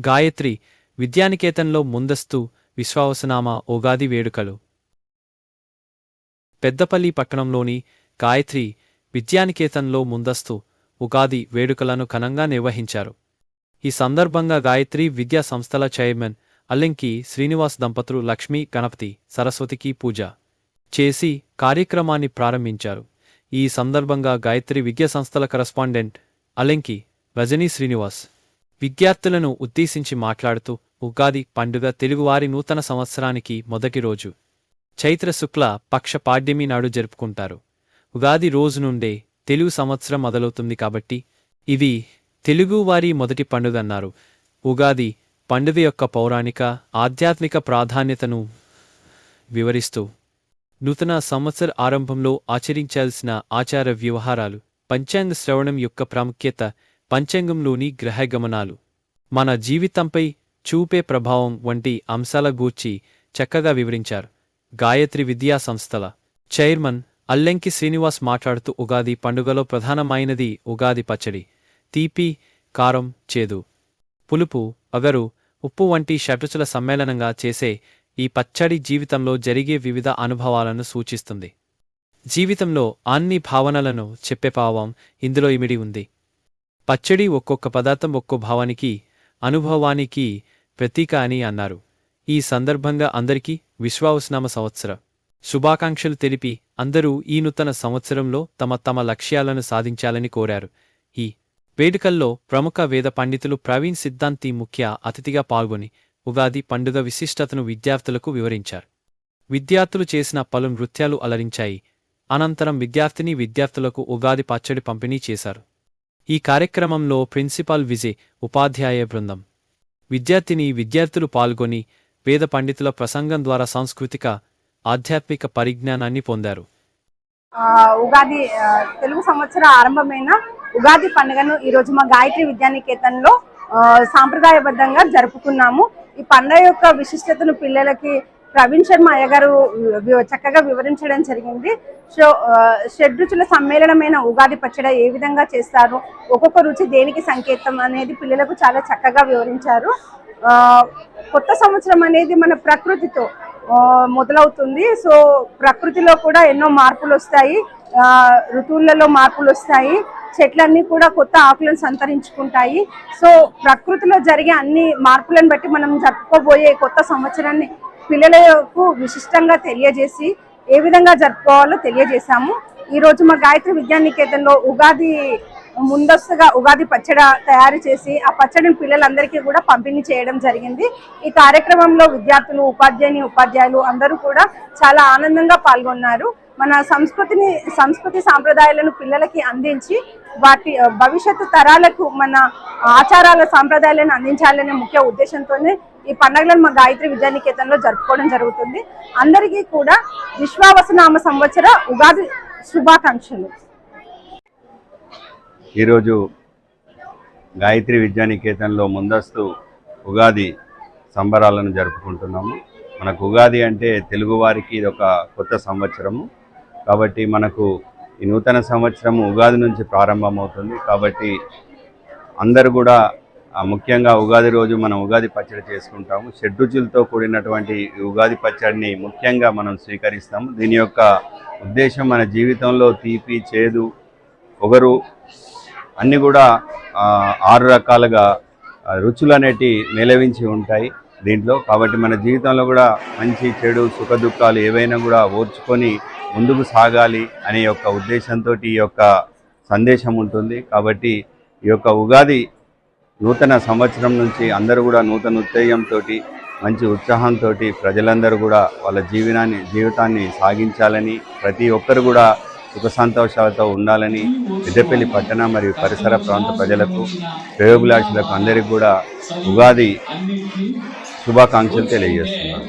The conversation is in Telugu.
గాయత్రి విద్యానికేతన్లో ముందస్తు విశ్వావసనామ ఉగాది వేడుకలు. పెద్దపల్లి పట్టణంలోని గాయత్రి విద్యానికేతన్లో ముందస్తు ఉగాది వేడుకలను ఘనంగా నిర్వహించారు. ఈ సందర్భంగా గాయత్రి విద్యా సంస్థల చైర్మన్ అల్లింకి శ్రీనివాస్ దంపతులు లక్ష్మీ గణపతి సరస్వతికి పూజ చేసి కార్యక్రమాన్ని ప్రారంభించారు. ఈ సందర్భంగా గాయత్రి విద్యా సంస్థల కరస్పాండెంట్ అలెంకి రజనీ శ్రీనివాస్ విద్యార్థులను ఉద్దేశించి మాట్లాడుతూ ఉగాది పండుగ తెలుగువారి నూతన సంవత్సరానికి మొదటి రోజు. చైత్ర శుక్ల పక్ష పాడ్యమి నాడు జరుపుకుంటారు. ఉగాది రోజు నుండే తెలుగు సంవత్సరం మొదలవుతుంది కాబట్టి ఇది తెలుగువారి మొదటి పండుగ అన్నారు ఉగాది పండుగ యొక్క పౌరాణిక ఆధ్యాత్మిక ప్రాధాన్యతను వివరిస్తూ నూతన సంవత్సర ఆరంభంలో ఆచరించాల్సిన ఆచార వ్యవహారాలు పంచాంగ శ్రవణం యొక్క ప్రాముఖ్యత పంచాంగంలోని గ్రహగమనాలు. మన జీవితంపై చూపే ప్రభావం వంటి అంశాల గూర్చి చక్కగా వివరించారు. గాయత్రి విద్యా సంస్థల చైర్మన్ అల్లెంకి శ్రీనివాస్ మాట్లాడుతూ ఉగాది పండుగలో ప్రధానమైనది ఉగాది పచ్చడి తీపి కారం చేదు. పులుపు అగరు ఉప్పు వంటి షటుచుల సమ్మేళనంగా చేసే ఈ పచ్చడి జీవితంలో జరిగే వివిధ అనుభవాలను సూచిస్తుంది. జీవితంలో అన్ని భావనలను చెప్పే భావం ఇందులో ఇమిడి ఉంది. పచ్చడి ఒక్కొక్క పదార్థం ఒక్కో భావానికి అనుభవానికి ప్రతీక అని అన్నారు. ఈ సందర్భంగా అందరికీ విశ్వావసనామ సంవత్సర శుభాకాంక్షలు తెలిపి అందరూ ఈ నూతన సంవత్సరంలో తమ తమ లక్ష్యాలను సాధించాలని కోరారు. ఈ వేడుకల్లో ప్రముఖ వేద పండితులు ప్రవీణ్ సిద్ధాంతి ముఖ్య అతిథిగా పాల్గొని ఉగాది పండుగ విశిష్టతను విద్యార్థులకు వివరించారు. విద్యార్థులు చేసిన పలు నృత్యాలు అలరించాయి. అనంతరం విద్యార్థిని విద్యార్థులకు ఉగాది పచ్చడి పంపిణీ చేశారు. ఈ కార్యక్రమంలో ప్రిన్సిపాల్ విజయ్ ఉపాధ్యాయ బృందం. విద్యార్థిని విద్యార్థులు పాల్గొని వేద పండితుల ప్రసంగం ద్వారా సాంస్కృతిక ఆధ్యాత్మిక పరిజ్ఞానాన్ని పొందారు. ఉగాది తెలుగు సంవత్సర ఆరంభమైన ఉగాది పండుగను ఈ రోజు మా గాయత్రి విద్యానికేతన్లో సాంప్రదాయబద్ధంగా జరుపుకున్నాము. ఈ పండుగ యొక్క విశిష్టతను పిల్లలకి ప్రవీణ్ శర్మ అయ్యగారు చక్కగా వివరించడం జరిగింది. సో షడ్రుచుల సమ్మేళనమైన ఉగాది పచ్చడి ఏ విధంగా చేస్తారు? ఒక్కొక్క రుచి దేనికి సంకేతం అనేది పిల్లలకు చాలా చక్కగా వివరించారు. కొత్త సంవత్సరం అనేది మన ప్రకృతితో మొదలవుతుంది. సో ప్రకృతిలో కూడా ఎన్నో మార్పులు వస్తాయి. ఋతువులలో మార్పులు వస్తాయి. చెట్లన్నీ కూడా కొత్త ఆకులను సంతరించుకుంటాయి. సో ప్రకృతిలో జరిగే అన్ని మార్పులను బట్టి మనం జరుపుకోబోయే కొత్త సంవత్సరాన్ని పిల్లలకు విశిష్టంగా తెలియజేసి ఏ విధంగా జరుపుకోవాలో తెలియజేశాము. ఈ రోజు మా గాయత్రి విద్యానికేతన్లో ఉగాది ముందస్తుగా ఉగాది పచ్చడి తయారు చేసి ఆ పచ్చడిని పిల్లలందరికీ కూడా పంపిణీ చేయడం జరిగింది. ఈ కార్యక్రమంలో విద్యార్థులు ఉపాధ్యాయుని ఉపాధ్యాయులు అందరూ కూడా చాలా ఆనందంగా పాల్గొన్నారు. మన సంస్కృతిని సంస్కృతి సాంప్రదాయాలను పిల్లలకి అందించి వాటి భవిష్యత్తు తరాలకు మన ఆచారాల సాంప్రదాయాలను అందించాలనే ముఖ్య ఉద్దేశంతోనే ఈ పండుగలను మా గాయత్రి విద్యానికేతన్లో జరుపుకోవడం జరుగుతుంది. అందరికీ కూడా విశ్వావసనామ సంవత్సర ఉగాది శుభాకాంక్షలు. ఈరోజు గాయత్రి విద్యానికేతన్లో ముందస్తు ఉగాది సంబరాలను జరుపుకుంటున్నాము. మనకు ఉగాది అంటే తెలుగువారికి ఇది ఒక కొత్త సంవత్సరము. కాబట్టి మనకు ఈ నూతన సంవత్సరము ఉగాది నుంచి ప్రారంభమవుతుంది. కాబట్టి అందరూ కూడా ముఖ్యంగా ఉగాది రోజు మనం ఉగాది పచ్చడి చేసుకుంటాము. షడ్రుచులతో కూడినటువంటి ఉగాది పచ్చడిని ముఖ్యంగా మనం స్వీకరిస్తాము. దీని యొక్క ఉద్దేశం మన జీవితంలో తీపి చేదు ఒగరు అన్నీ కూడా ఆరు రకాలుగా రుచులు అనేటి నిలవించి ఉంటాయి దీంట్లో. కాబట్టి మన జీవితంలో కూడా మంచి చెడు సుఖ దుఃఖాలు ఏవైనా కూడా ఓర్చుకొని ముందుకు సాగాలి అనే యొక్క ఉద్దేశంతో ఈ యొక్క సందేశం ఉంటుంది. కాబట్టి ఈ యొక్క ఉగాది నూతన సంవత్సరం నుంచి అందరూ కూడా నూతన ఉత్తేజంతో మంచి ఉత్సాహంతో ప్రజలందరూ కూడా వాళ్ళ జీవనాన్ని జీవితాన్ని సాగించాలని ప్రతి ఒక్కరు కూడా సుఖ సంతోషాలతో ఉండాలని పెద్దపల్లి పట్టణ మరియు పరిసర ప్రాంత ప్రజలకు ప్రయోగులాక్షులకు అందరికీ కూడా ఉగాది శుభాకాంక్షలు తెలియజేస్తున్నాను.